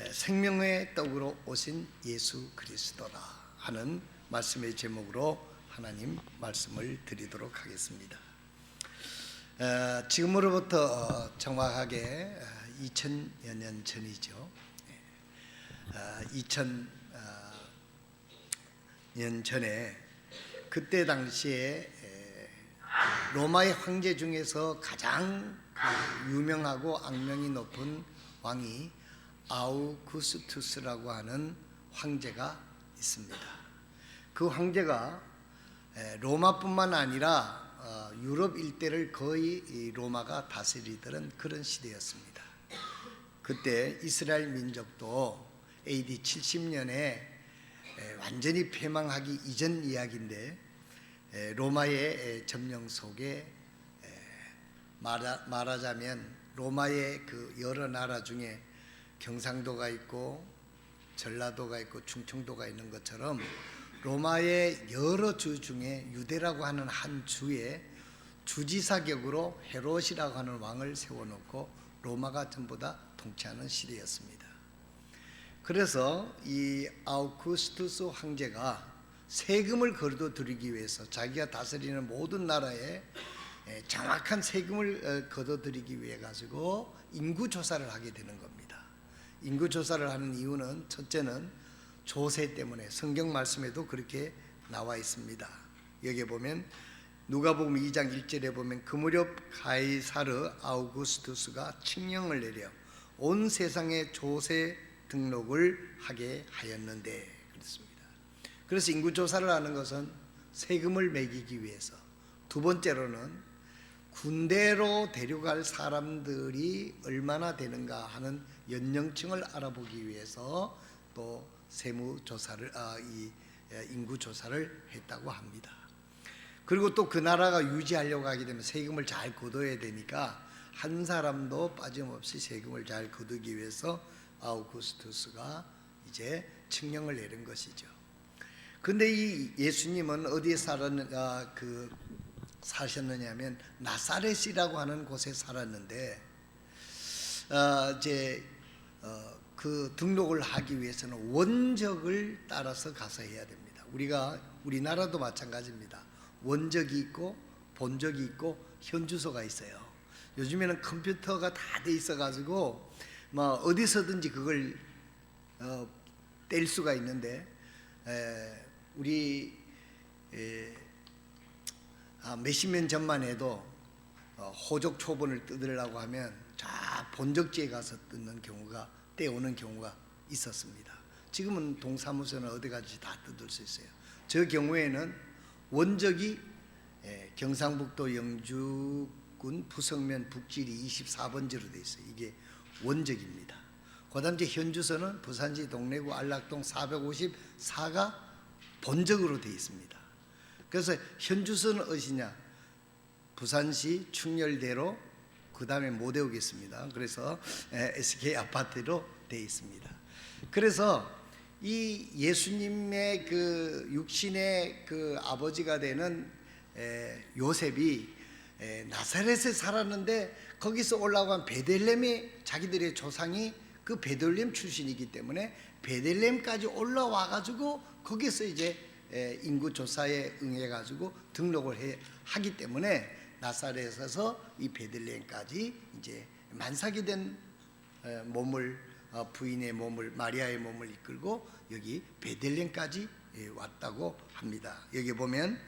에, 생명의 떡으로 오신 예수 그리스도라 하는 말씀의 제목으로 하나님 말씀을 드리도록 하겠습니다. 어, 지금으로부터 어, 정확하게 2000여 년 전이죠. 어, 2000년 전에 그때 당시에 에, 로마의 황제 중에서 가장 그 유명하고 악명이 높은 왕이 아우구스투스라고 하는 황제가 있습니다. 그 황제가 에, 로마뿐만 아니라 어, 유럽 일대를 거의 이 로마가 다스리던 그런 시대였습니다. 그때 이스라엘 민족도 AD 70년에 완전히 패망하기 이전 이야기인데 에, 로마의 에, 점령 속에 말하자면 로마의 그 여러 나라 중에 경상도가 있고 전라도가 있고 충청도가 있는 것처럼 로마의 여러 주 중에 유대라고 하는 한 주에 주지사격으로 헤롯이라고 하는 왕을 세워놓고 로마가 전부 다 통치하는 시대였습니다. 그래서 이 아우구스투스 황제가 세금을 거둬 들이기 위해서 자기가 다스리는 모든 나라에 에, 정확한 세금을 어, 거둬 들이기 위해 가지고 인구 조사를 하게 되는 겁니다. 인구 조사를 하는 이유는 첫째는 조세 때문에 성경 말씀에도 그렇게 나와 있습니다. 여기 보면 누가복음 2장 1절에 보면 그 무렵 가이사르 아우구스투스가 칙령을 내려 온 세상에 조세 등록을 하게 하였는데 그렇습니다. 그래서 인구 조사를 하는 것은 세금을 매기기 위해서 두 번째로는 군대로 데려갈 사람들이 얼마나 되는가 하는 연령층을 알아보기 위해서 또 세무 조사를 아, 이 인구 조사를 했다고 합니다. 그리고 또 그 나라가 유지하려고 하게 되면 세금을 잘 거둬야 되니까 한 사람도 빠짐없이 세금을 잘 거두기 위해서 아우구스투스가 이제 칙령을 내린 것이죠. 근데 이 예수님은 어디에 살았는 아, 그 사셨느냐면 나사렛이라고 하는 곳에 살았는데 어, 이제 어, 그 등록을 하기 위해서는 원적을 따라서 가서 해야 됩니다. 우리가 우리나라도 마찬가지입니다. 원적이 있고 본적이 있고 현주소가 있어요. 요즘에는 컴퓨터가 다 돼 있어 가지고 뭐 어디서든지 그걸 어, 뗄 수가 있는데 에, 우리 에, 아, 몇십 년 전만 해도 어, 호적 초본을 뜯으려고 하면 자 본적지에 가서 뜯는 경우가 떼오는 경우가 있었습니다. 지금은 동사무소는 어디 가지 다 뜯을 수 있어요. 저 경우에는 원적이 예, 경상북도 영주군 부성면 북지리 24번지로 돼 있어요. 이게 원적입니다. 그다음 이제 현주소는 부산시 동래구 안락동 454가 본적으로 돼 있습니다. 그래서 현주소는 어디냐? 부산시 충렬대로 그 다음에 못 외우겠습니다. 그래서 SK 아파트로 돼 있습니다. 그래서 이 예수님의 그 육신의 그 아버지가 되는 에, 요셉이 에, 나사렛에 살았는데 거기서 올라간 베들렘의 자기들의 조상이 그 베들렘 출신이기 때문에 베들렘까지 올라와 가지고 거기서 이제 에, 인구 조사에 응해 가지고 등록을 해, 하기 때문에 나사렛에서 이 베들레헴까지 이제 만삭이 된 에, 몸을 어, 부인의 몸을 마리아의 몸을 이끌고 여기 베들레헴까지 예, 왔다고 합니다. 여기 보면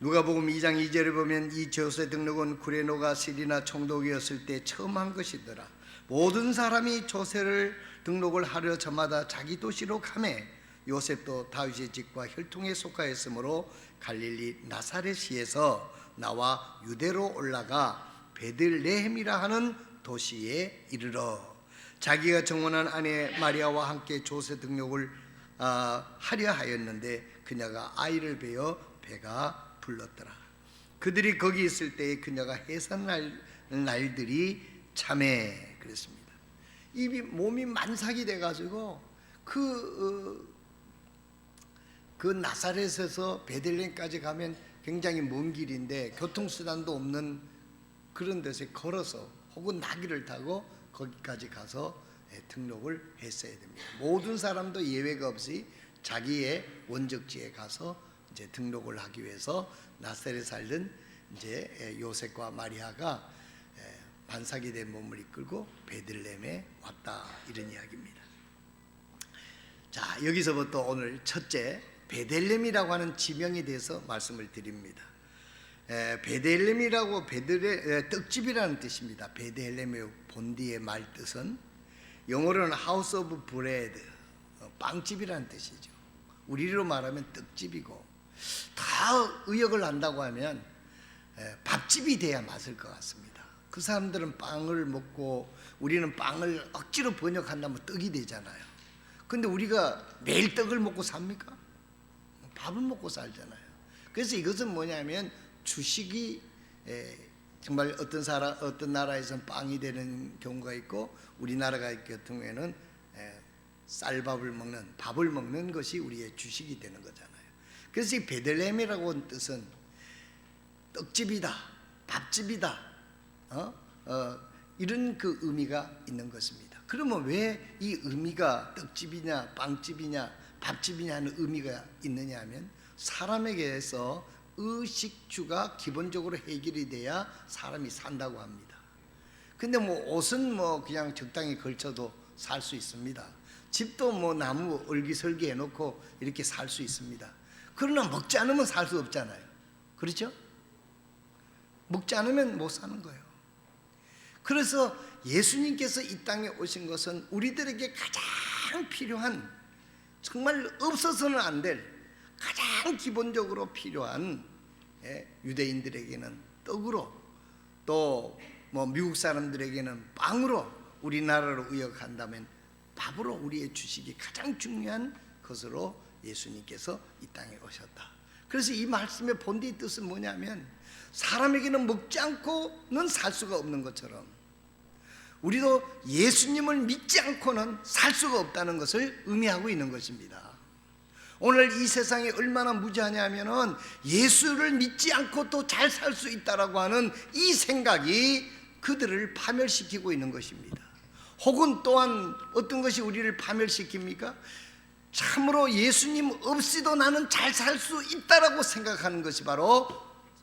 누가복음 2장 2절에 보면 이 저세 등록은 구레노가 시리나 총독이었을 때 처음 한 것이더라. 모든 사람이 조세를 등록을 하려 저마다 자기 도시로 가매 요셉도 다윗의 집과 혈통에 속하였으므로 갈릴리 나사렛시에서 나와 유대로 올라가 베들레헴이라 하는 도시에 이르러 자기가 정원한 아내 마리아와 함께 조세 등록을 아, 하려 하였는데 그녀가 아이를 베어 배가 불렀더라. 그들이 거기 있을 때에 그녀가 해산 날, 날들이 참해 그랬습니다. 입이 몸이 만삭이 돼가지고 그 어, 그 나사렛에서 베들레헴까지 가면 굉장히 먼 길인데 교통수단도 없는 그런 데서 걸어서 혹은 나귀를 타고 거기까지 가서 예, 등록을 했어야 됩니다. 모든 사람도 예외가 없이 자기의 원적지에 가서 이제 등록을 하기 위해서 나사렛에 살던 이제 예, 요셉과 마리아가 예, 반삭이 된 몸을 이끌고 베들레헴에 왔다 이런 이야기입니다. 자 여기서부터 오늘 첫째 베들레헴이라고 하는 지명에 대해서 말씀을 드립니다. 에, 베들레헴이라고 베들레 에, 떡집이라는 뜻입니다. 베들레헴의 본디의 말 뜻은 영어로는 하우스 오브 브레드 어, 빵집이라는 뜻이죠. 우리로 말하면 떡집이고 다 의역을 한다고 하면 에, 밥집이 돼야 맞을 것 같습니다. 그 사람들은 빵을 먹고 우리는 빵을 억지로 번역한다면 떡이 되잖아요. 근데 우리가 매일 떡을 먹고 삽니까? 밥을 먹고 살잖아요. 그래서 이것은 뭐냐면 주식이 에, 정말 어떤 사람 어떤 나라에서는 빵이 되는 경우가 있고 우리나라 같은 경우에는 에, 쌀밥을 먹는 밥을 먹는 것이 우리의 주식이 되는 거잖아요. 그래서 이 베들레헴이라고 하는 뜻은 떡집이다, 밥집이다, 어? 어, 이런 그 의미가 있는 것입니다. 그러면 왜 이 의미가 떡집이냐, 빵집이냐, 밥집이냐 하는 의미가 있느냐 하면 사람에게서 의식주가 기본적으로 해결이 돼야 사람이 산다고 합니다. 근데 뭐 옷은 뭐 그냥 적당히 걸쳐도 살 수 있습니다. 집도 뭐 나무 얼기설기 해놓고 이렇게 살 수 있습니다. 그러나 먹지 않으면 살 수 없잖아요. 그렇죠? 먹지 않으면 못 사는 거예요. 그래서 예수님께서 이 땅에 오신 것은 우리들에게 가장 필요한 정말 없어서는 안 될 가장 기본적으로 필요한 예, 유대인들에게는 떡으로 또 뭐 미국 사람들에게는 빵으로 우리나라로 의역한다면 밥으로 우리의 주식이 가장 중요한 것으로 예수님께서 이 땅에 오셨다. 그래서 이 말씀의 본디 뜻은 뭐냐면 사람에게는 먹지 않고는 살 수가 없는 것처럼 우리도 예수님을 믿지 않고는 살 수가 없다는 것을 의미하고 있는 것입니다. 오늘 이 세상이 얼마나 무지하냐면은 예수를 믿지 않고 또 잘 살 수 있다라고 하는 이 생각이 그들을 파멸시키고 있는 것입니다. 혹은 또한 어떤 것이 우리를 파멸시킵니까? 참으로 예수님 없이도 나는 잘 살 수 있다라고 생각하는 것이 바로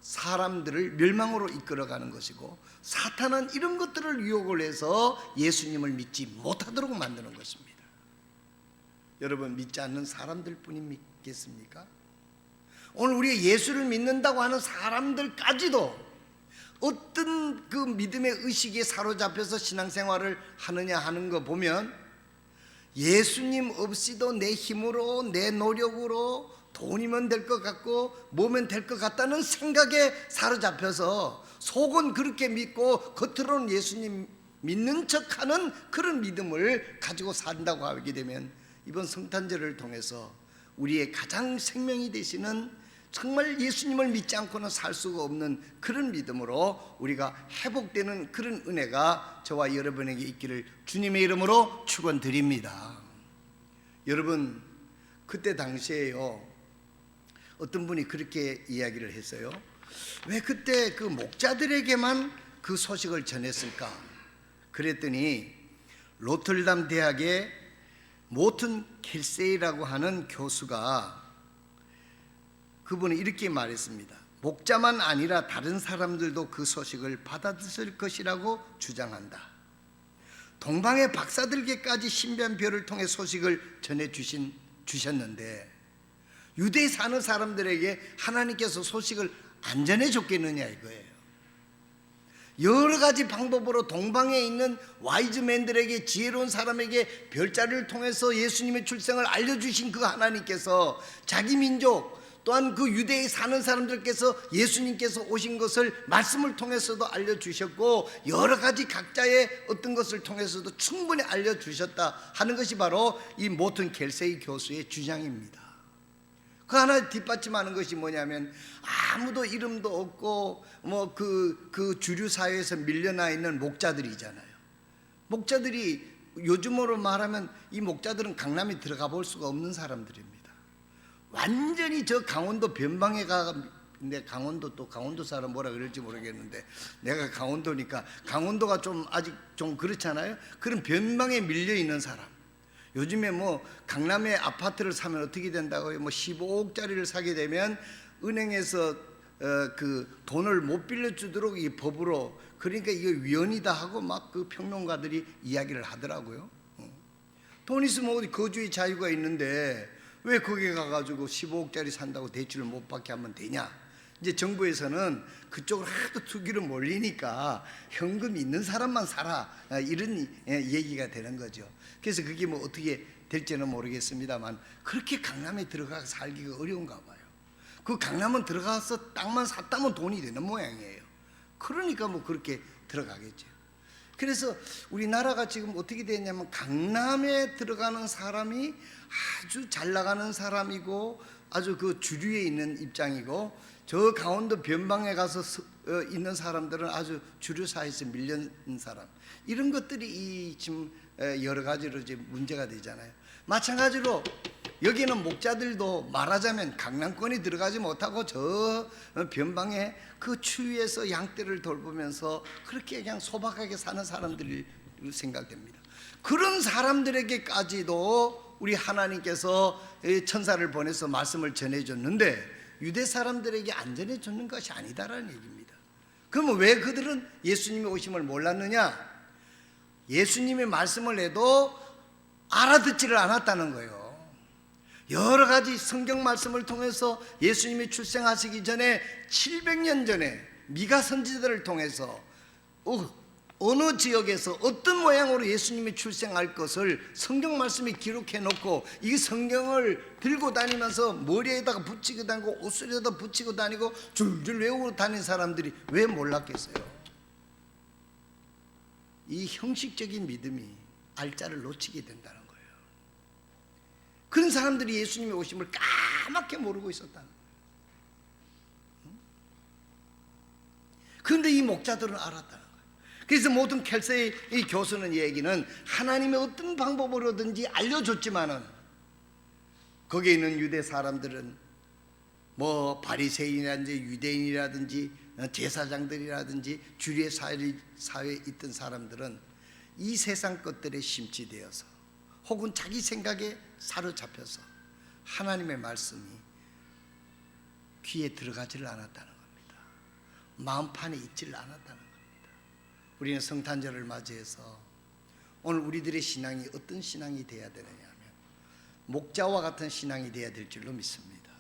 사람들을 멸망으로 이끌어가는 것이고 사탄은 이런 것들을 유혹을 해서 예수님을 믿지 못하도록 만드는 것입니다. 여러분 믿지 않는 사람들 뿐이 믿겠습니까? 오늘 우리가 예수를 믿는다고 하는 사람들까지도 어떤 그 믿음의 의식에 사로잡혀서 신앙생활을 하느냐 하는 거 보면 예수님 없이도 내 힘으로 내 노력으로 돈이면 될 것 같고 뭐면 될 것 같다는 생각에 사로잡혀서 속은 그렇게 믿고 겉으로는 예수님 믿는 척하는 그런 믿음을 가지고 산다고 하게 되면 이번 성탄절을 통해서 우리의 가장 생명이 되시는 정말 예수님을 믿지 않고는 살 수가 없는 그런 믿음으로 우리가 회복되는 그런 은혜가 저와 여러분에게 있기를 주님의 이름으로 축원드립니다. 여러분 그때 당시에요 어떤 분이 그렇게 이야기를 했어요. 왜 그때 그 목자들에게만 그 소식을 전했을까? 그랬더니 로틀담 대학의 모튼 켈세이라고 하는 교수가 그분은 이렇게 말했습니다. 목자만 아니라 다른 사람들도 그 소식을 받아들일 것이라고 주장한다. 동방의 박사들께까지 신변별을 통해 소식을 전해 주신 주셨는데 유대에 사는 사람들에게 하나님께서 소식을 안 전해 줬겠느냐 이거예요. 여러 가지 방법으로 동방에 있는 와이즈맨들에게 지혜로운 사람에게 별자리를 통해서 예수님의 출생을 알려주신 그 하나님께서 자기 민족 또한 그 유대에 사는 사람들께서 예수님께서 오신 것을 말씀을 통해서도 알려주셨고 여러 가지 각자의 어떤 것을 통해서도 충분히 알려주셨다 하는 것이 바로 이 모튼 켈세이 교수의 주장입니다. 그 하나 뒷받침하는 것이 뭐냐면 아무도 이름도 없고 뭐 그 그 주류 사회에서 밀려나 있는 목자들이잖아요. 목자들이 요즘으로 말하면 이 목자들은 강남에 들어가 볼 수가 없는 사람들입니다. 완전히 저 강원도 변방에 가내 강원도 또 강원도 사람 뭐라 그럴지 모르겠는데 내가 강원도니까 강원도가 좀 아직 좀 그렇잖아요. 그런 변방에 밀려 있는 사람. 요즘에 뭐 강남에 아파트를 사면 어떻게 된다고요? 뭐 15억짜리를 사게 되면 은행에서 어, 그 돈을 못 빌려주도록 이 법으로 그러니까 이거 위헌이다 하고 막 그 평론가들이 이야기를 하더라고요. 어. 돈 있으면 어디 거주의 자유가 있는데 왜 거기 가가지고 15억짜리 산다고 대출을 못 받게 하면 되냐? 이제 정부에서는 그쪽으로 하도 투기를 몰리니까 현금 있는 사람만 살아 아, 이런 예, 얘기가 되는 거죠. 그래서 그게 뭐 어떻게 될지는 모르겠습니다만 그렇게 강남에 들어가 살기가 어려운가 봐요. 그 강남은 들어가서 땅만 샀다면 돈이 되는 모양이에요. 그러니까 뭐 그렇게 들어가겠죠. 그래서 우리나라가 지금 어떻게 되냐면 강남에 들어가는 사람이 아주 잘 나가는 사람이고 아주 그 주류에 있는 입장이고 저 강원도 변방에 가서 서- 어, 있는 사람들은 아주 주류 사회에서 밀려는 사람 이런 것들이 이 지금 에, 여러 가지로 지금 문제가 되잖아요. 마찬가지로 여기는 목자들도 말하자면 강남권이 들어가지 못하고 저 변방에 그 추위에서 양떼를 돌보면서 그렇게 그냥 소박하게 사는 사람들이 생각됩니다. 그런 사람들에게까지도 우리 하나님께서 이 천사를 보내서 말씀을 전해줬는데 유대 사람들에게 안 전해줬는 것이 아니다라는 얘기입니다. 그러면 왜 그들은 예수님의 오심을 몰랐느냐? 예수님의 말씀을 해도 알아듣지를 않았다는 거예요. 여러 가지 성경 말씀을 통해서 예수님이 출생하시기 전에 700년 전에 미가 선지자들을 통해서 어, 어느 지역에서 어떤 모양으로 예수님이 출생할 것을 성경 말씀에 기록해 놓고 이 성경을 들고 다니면서 머리에다가 붙이고 다니고 옷소리에다 붙이고 다니고 줄줄 외우고 다니는 사람들이 왜 몰랐겠어요? 이 형식적인 믿음이 알짜를 놓치게 된다는 거예요. 그런 사람들이 예수님의 오심을 까맣게 모르고 있었다는 거예요. 응? 그런데 이 목자들은 거예요. 그래서 모든 켈세의 이 교수는 얘기는 하나님의 어떤 방법으로든지 알려줬지만은 거기에 있는 유대 사람들은 뭐 바리새인이라든지 유대인이라든지 어, 제사장들이라든지 주류의 사회, 사회에 있던 사람들은 이 세상 것들에 심취되어서 혹은 자기 생각에 사로잡혀서 하나님의 말씀이 귀에 들어가지를 않았다는 겁니다. 마음판에 있지를 않았다는 겁니다. 우리는 성탄절을 맞이해서 오늘 우리들의 신앙이 어떤 신앙이 되어야 되느냐 하면 목자와 같은 신앙이 되어야 될 줄로 믿습니다.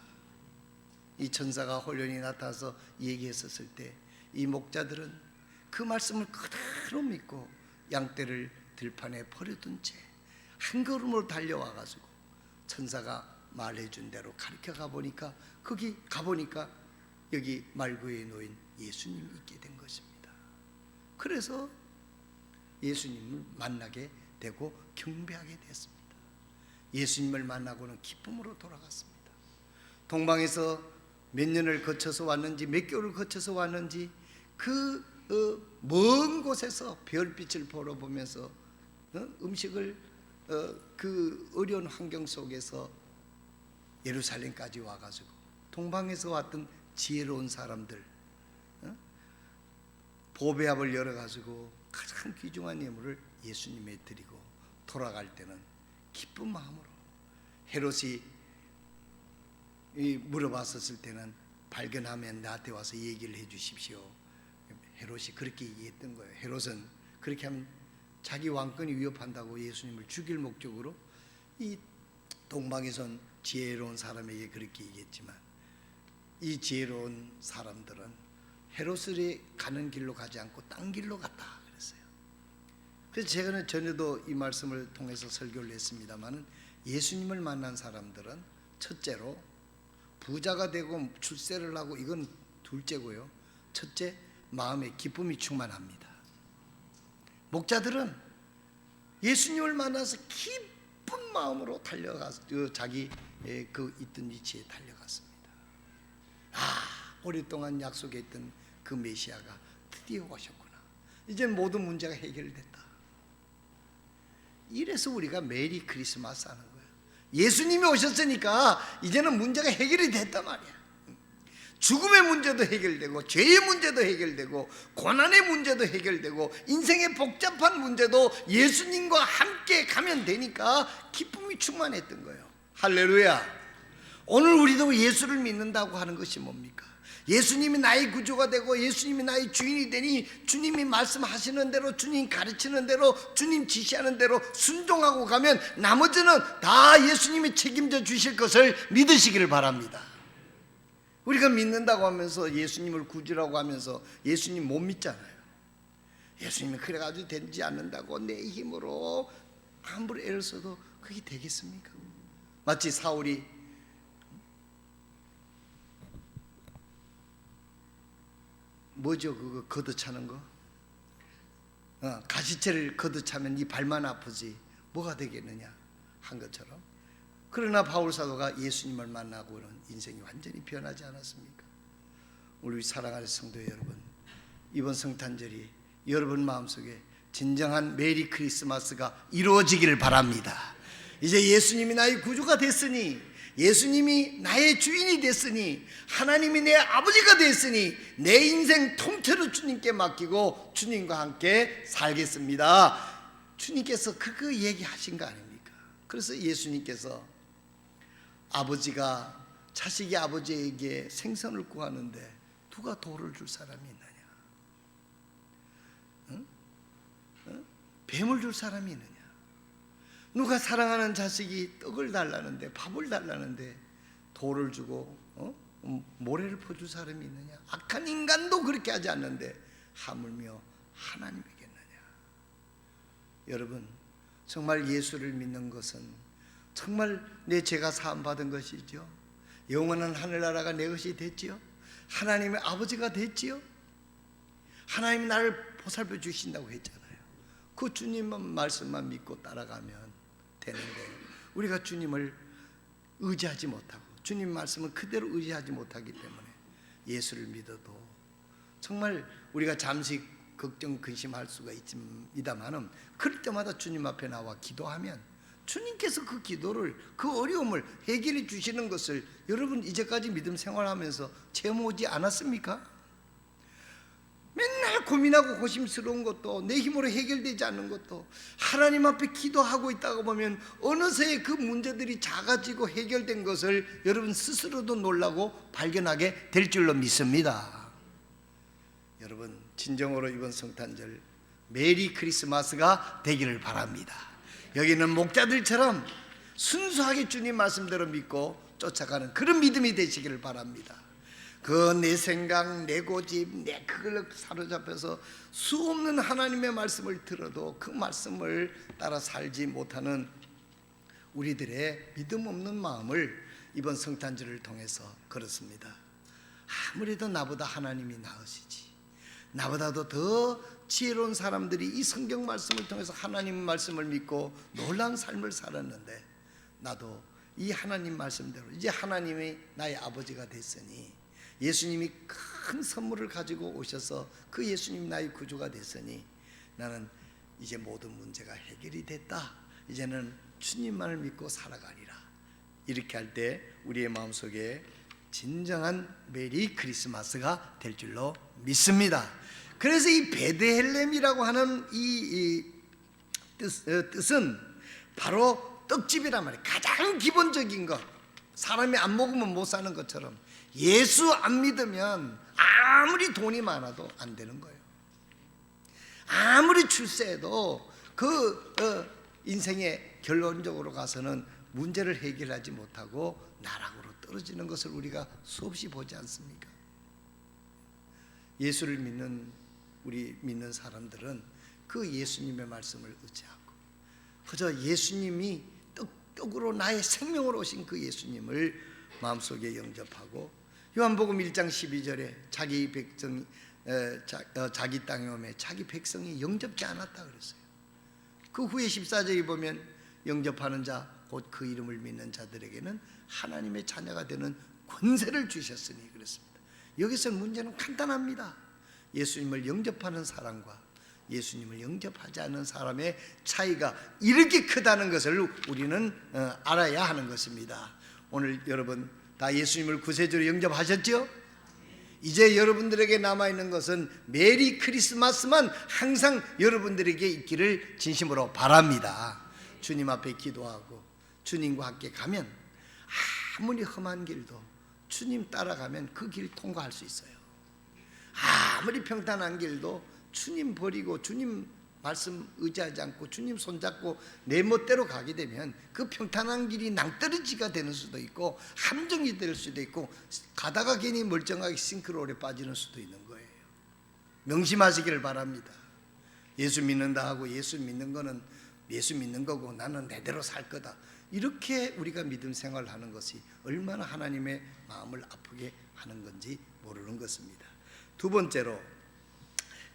이 천사가 홀연히 나타나서 얘기했었을 때 이 목자들은 그 말씀을 그대로 믿고 양떼를 들판에 버려둔 채 한 걸음으로 달려와 가지고 천사가 말해준 대로 가르쳐 가 보니까 거기 가 보니까 여기 말구에 놓인 예수님이 있게 된 것입니다. 그래서 예수님을 만나게 되고 경배하게 됐습니다. 예수님을 만나고는 기쁨으로 돌아갔습니다. 동방에서 몇 년을 거쳐서 왔는지 몇 개월을 거쳐서 왔는지 그먼 곳에서 별빛을 보러 보면서 어, 음식을 어, 그 어려운 환경 속에서 예루살렘까지 와가지고 동방에서 왔던 지혜로운 사람들 어? 보배합을 열어가지고 가장 귀중한 예물을 예수님에 드리고 돌아갈 때는 기쁜 마음으로 헤롯이 이 물어봤었을 때는 발견하면 나한테 와서 얘기를 해 주십시오. 헤롯이 그렇게 얘기했던 거예요. 헤롯은 그렇게 하면 자기 왕권이 위협한다고 예수님을 죽일 목적으로 이 동방에선 지혜로운 사람에게 그렇게 얘기했지만 이 지혜로운 사람들은 헤롯이 가는 길로 가지 않고 딴 길로 갔다 그랬어요. 그래서 제가 전에도 이 말씀을 통해서 설교를 했습니다만은 예수님을 만난 사람들은 첫째로 부자가 되고 출세를 하고 이건 둘째고요. 첫째 마음에 기쁨이 충만합니다. 목자들은 예수님을 만나서 기쁜 마음으로 달려가서 그 자기 그 있던 위치에 달려갔습니다. 아 오랫동안 약속했던 그 메시아가 드디어 오셨구나. 이제 모든 문제가 해결됐다. 이래서 우리가 메리 크리스마스 하는 거예요. 예수님이 오셨으니까 이제는 문제가 해결이 됐단 말이야. 죽음의 문제도 해결되고 죄의 문제도 해결되고 고난의 문제도 해결되고 인생의 복잡한 문제도 예수님과 함께 가면 되니까 기쁨이 충만했던 거예요. 할렐루야. 오늘 우리도 예수를 믿는다고 하는 것이 뭡니까? 예수님이 나의 구조가 되고 예수님이 나의 주인이 되니 주님이 말씀하시는 대로 주님 가르치는 대로 주님 지시하는 대로 순종하고 가면 나머지는 다 예수님이 책임져 주실 것을 믿으시기를 바랍니다. 우리가 믿는다고 하면서 예수님을 구주라고 하면서 예수님 못 믿잖아요. 예수님이 그래가지고 되지 않는다고 내 힘으로 아무리 애를 써도 그게 되겠습니까? 마치 사울이 뭐죠 그거 걷어차는 거? 어, 가시채를 걷어차면 이 발만 아프지 뭐가 되겠느냐 한 것처럼 그러나 바울 사도가 예수님을 만나고는 인생이 완전히 변하지 않았습니까? 우리 사랑하는 성도 여러분 이번 성탄절이 여러분 마음속에 진정한 메리 크리스마스가 이루어지기를 바랍니다. 이제 예수님이 나의 구주가 됐으니 예수님이 나의 주인이 됐으니 하나님이 내 아버지가 됐으니 내 인생 통째로 주님께 맡기고 주님과 함께 살겠습니다. 주님께서 그거 얘기하신 거 아닙니까? 그래서 예수님께서 아버지가 자식이 아버지에게 생선을 구하는데 누가 돌을 줄 사람이 있느냐? 응? 응? 뱀을 줄 사람이 있느냐? 누가 사랑하는 자식이 떡을 달라는데 밥을 달라는데 돌을 주고 어? 음, 모래를 퍼줄 사람이 있느냐? 악한 인간도 그렇게 하지 않는데 하물며 하나님이겠느냐? 여러분 정말 예수를 믿는 것은 정말 내 죄가 사함 받은 것이죠. 영원한 하늘나라가 내 것이 됐지요. 하나님의 아버지가 됐지요. 하나님이 나를 보살펴 주신다고 했잖아요. 그 주님만 말씀만 믿고 따라가면 되는데 우리가 주님을 의지하지 못하고 주님 말씀을 그대로 의지하지 못하기 때문에 예수를 믿어도 정말 우리가 잠시 걱정 근심할 수가 있습니다만은 그럴 때마다 주님 앞에 나와 기도하면 주님께서 그 기도를 그 어려움을 해결해 주시는 것을 여러분 이제까지 믿음 생활하면서 체험하지 않았습니까? 맨날 고민하고 고심스러운 것도 내 힘으로 해결되지 않는 것도 하나님 앞에 기도하고 있다가 보면 어느새 그 문제들이 작아지고 해결된 것을 여러분 스스로도 놀라고 발견하게 될 줄로 믿습니다. 여러분 진정으로 이번 성탄절 메리 크리스마스가 되기를 바랍니다. 여기는 목자들처럼 순수하게 주님 말씀대로 믿고 쫓아가는 그런 믿음이 되시기를 바랍니다. 그 내 생각, 내 고집, 내 그걸 사로잡혀서 수없는 하나님의 말씀을 들어도 그 말씀을 따라 살지 못하는 우리들의 믿음 없는 마음을 이번 성탄절을 통해서 걸었습니다. 아무래도 나보다 하나님이 나으시지. 나보다도 더 지혜로운 사람들이 이 성경 말씀을 통해서 하나님 말씀을 믿고 놀란 삶을 살았는데 나도 이 하나님 말씀대로 이제 하나님이 나의 아버지가 됐으니 예수님이 큰 선물을 가지고 오셔서 그 예수님이 나의 구주가 됐으니 나는 이제 모든 문제가 해결이 됐다. 이제는 주님만을 믿고 살아가리라. 이렇게 할 때 우리의 마음속에 진정한 메리 크리스마스가 될 줄로 믿습니다. 그래서 이 베드헬렘이라고 하는 이, 이 뜻, 어, 뜻은 바로 떡집이란 말이에요. 가장 기본적인 것. 사람이 안 먹으면 못 사는 것처럼 예수 안 믿으면 아무리 돈이 많아도 안 되는 거예요. 아무리 출세해도 그 어, 인생의 결론적으로 가서는 문제를 해결하지 못하고 나락으로 떨어지는 것을 우리가 수없이 보지 않습니까? 예수를 믿는 우리 믿는 사람들은 그 예수님의 말씀을 의지하고 그저 예수님이 떡, 떡으로 나의 생명으로 오신 그 예수님을 마음속에 영접하고 요한복음 1장 12절에 자기 백성 에, 자, 어, 자기 땅에 오매 자기 백성이 영접지 않았다 그랬어요. 그 후에 14절에 보면 영접하는 자 곧 그 이름을 믿는 자들에게는 하나님의 자녀가 되는 권세를 주셨으니 그랬습니다. 여기서 문제는 간단합니다. 예수님을 영접하는 사람과 예수님을 영접하지 않는 사람의 차이가 이렇게 크다는 것을 우리는 어, 알아야 하는 것입니다. 오늘 여러분 다 예수님을 구세주로 영접하셨죠? 이제 여러분들에게 남아 있는 것은 메리 크리스마스만 항상 여러분들에게 있기를 진심으로 바랍니다. 주님 앞에 기도하고 주님과 함께 가면 아무리 험한 길도 주님 따라가면 그 길 통과할 수 있어요. 아무리 평탄한 길도 주님 버리고 주님 말씀 의지하지 않고 주님 손잡고 내 멋대로 가게 되면 그 평탄한 길이 낭떠러지가 되는 수도 있고 함정이 될 수도 있고 가다가 괜히 멀쩡하게 싱크로울에 빠지는 수도 있는 거예요. 명심하시기를 바랍니다. 예수 믿는다 하고 예수 믿는 거는 예수 믿는 거고 나는 내대로 살 거다. 이렇게 우리가 믿음 생활하는 것이 얼마나 하나님의 마음을 아프게 하는 건지 모르는 것입니다. 두 번째로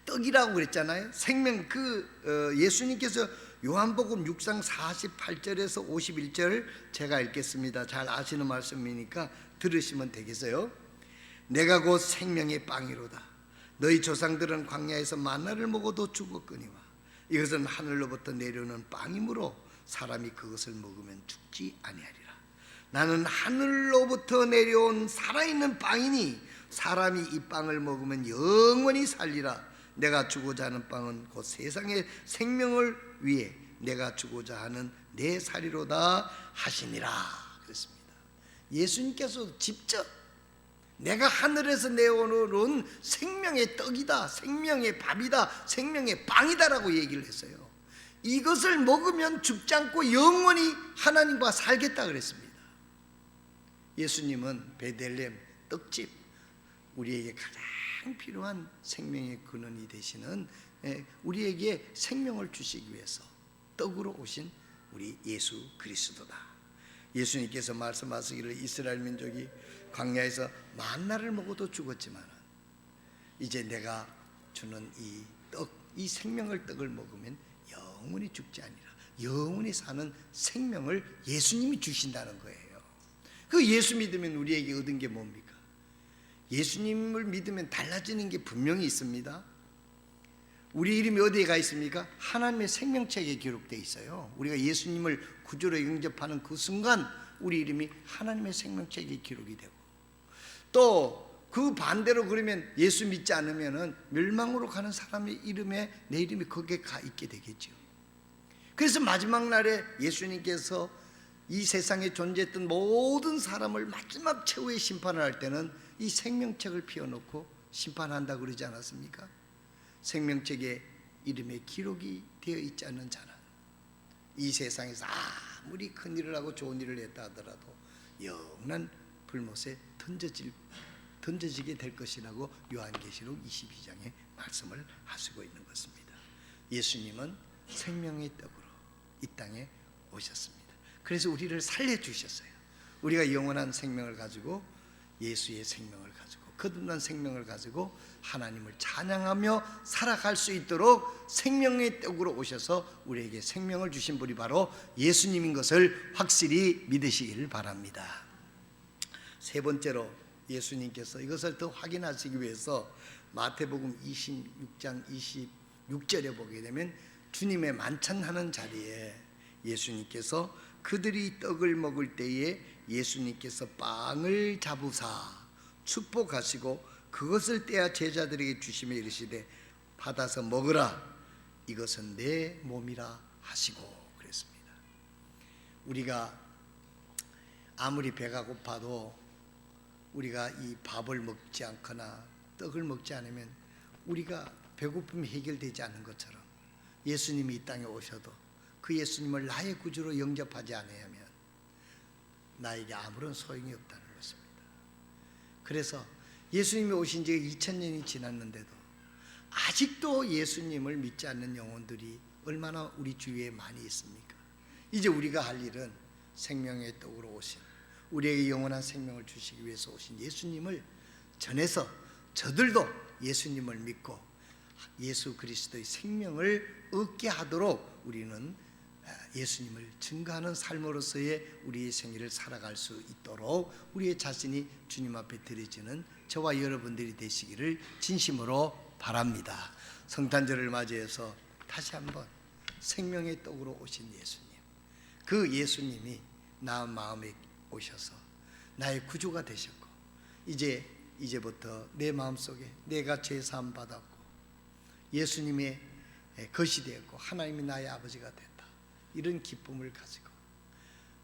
떡이라고 그랬잖아요. 생명 그 어, 예수님께서 요한복음 6장 48절에서 51절 제가 읽겠습니다. 잘 아시는 말씀이니까 들으시면 되겠어요. 내가 곧 생명의 빵이로다. 너희 조상들은 광야에서 만나를 먹어도 죽었거니와 이것은 하늘로부터 내려오는 빵이므로 사람이 그것을 먹으면 죽지 아니하리라. 나는 하늘로부터 내려온 살아있는 빵이니 사람이 이 빵을 먹으면 영원히 살리라. 내가 주고자 하는 빵은 곧 세상의 생명을 위해 내가 주고자 하는 내 살이로다 하시니라 그랬습니다. 예수님께서 직접 내가 하늘에서 내어오는 생명의 떡이다, 생명의 밥이다, 생명의 빵이다라고 얘기를 했어요. 이것을 먹으면 죽지 않고 영원히 하나님과 살겠다 그랬습니다. 예수님은 베들렘 떡집 우리에게 가장 필요한 생명의 근원이 되시는 예, 우리에게 생명을 주시기 위해서 떡으로 오신 우리 예수 그리스도다. 예수님께서 말씀하시기를 이스라엘 민족이 광야에서 만나를 먹어도 죽었지만 이제 내가 주는 이 떡, 이 생명을 떡을 먹으면 영원히 죽지 아니라 영원히 사는 생명을 예수님이 주신다는 거예요. 그 예수 믿으면 우리에게 얻은 게 뭡니까? 예수님을 믿으면 달라지는 게 분명히 있습니다. 우리 이름이 어디에 가 있습니까? 하나님의 생명책에 기록되어 있어요. 우리가 예수님을 구주로 영접하는 그 순간 우리 이름이 하나님의 생명책에 기록이 되고 또 그 반대로 그러면 예수 믿지 않으면은 멸망으로 가는 사람의 이름에 내 이름이 거기에 가 있게 되겠죠. 그래서 마지막 날에 예수님께서 이 세상에 존재했던 모든 사람을 마지막 최후의 심판을 할 때는 이 생명책을 피워놓고 심판한다 그러지 않았습니까? 생명책에 이름에 기록이 되어 있지 않는 자는 이 세상에서 아무리 큰 일을 하고 좋은 일을 했다 하더라도 영원한 불못에 던져질 던져지게 될 것이라고 요한계시록 22장에 말씀을 하시고 있는 것입니다. 예수님은 생명의 떡으로 이 땅에 오셨습니다. 그래서 우리를 살려 주셨어요. 우리가 영원한 생명을 가지고 예수의 생명을 가지고 거듭난 생명을 가지고 하나님을 찬양하며 살아갈 수 있도록 생명의 떡으로 오셔서 우리에게 생명을 주신 분이 바로 예수님인 것을 확실히 믿으시기를 바랍니다. 세 번째로 예수님께서 이것을 더 확인하시기 위해서 마태복음 26장 26절에 보게 되면 주님의 만찬하는 자리에 예수님께서 그들이 떡을 먹을 때에 예수님께서 빵을 잡으사 축복하시고 그것을 떼어 제자들에게 주시며 이르시되 받아서 먹으라 이것은 내 몸이라 하시고 그랬습니다. 우리가 아무리 배가 고파도 우리가 이 밥을 먹지 않거나 떡을 먹지 않으면 우리가 배고픔이 해결되지 않는 것처럼 예수님이 이 땅에 오셔도 그 예수님을 나의 구주로 영접하지 않으면 나에게 아무런 소용이 없다는 것입니다. 그래서 예수님이 오신 지 2000년이 지났는데도 아직도 예수님을 믿지 않는 영혼들이 얼마나 우리 주위에 많이 있습니까? 이제 우리가 할 일은 생명의 떡으로 오신 우리에게 영원한 생명을 주시기 위해서 오신 예수님을 전해서 저들도 예수님을 믿고 예수 그리스도의 생명을 얻게 하도록 우리는 예수님을 증거하는 삶으로서의 우리의 생일을 살아갈 수 있도록 우리의 자신이 주님 앞에 드려지는 저와 여러분들이 되시기를 진심으로 바랍니다. 성탄절을 맞이해서 다시 한번 생명의 떡으로 오신 예수님, 그 예수님이 나 마음에 오셔서 나의 구주가 되셨고 이제 이제부터 내 마음속에 내가 죄 사함 받았고 예수님의 것이 되었고 하나님이 나의 아버지가 됐다. 이런 기쁨을 가지고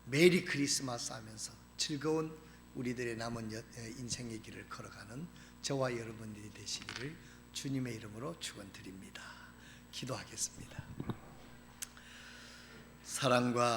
메리 크리스마스 하면서 즐거운 우리들의 남은 여- 인생의 길을 걸어가는 저와 여러분들이 되시기를 주님의 이름으로 축원드립니다. 기도하겠습니다. 사랑과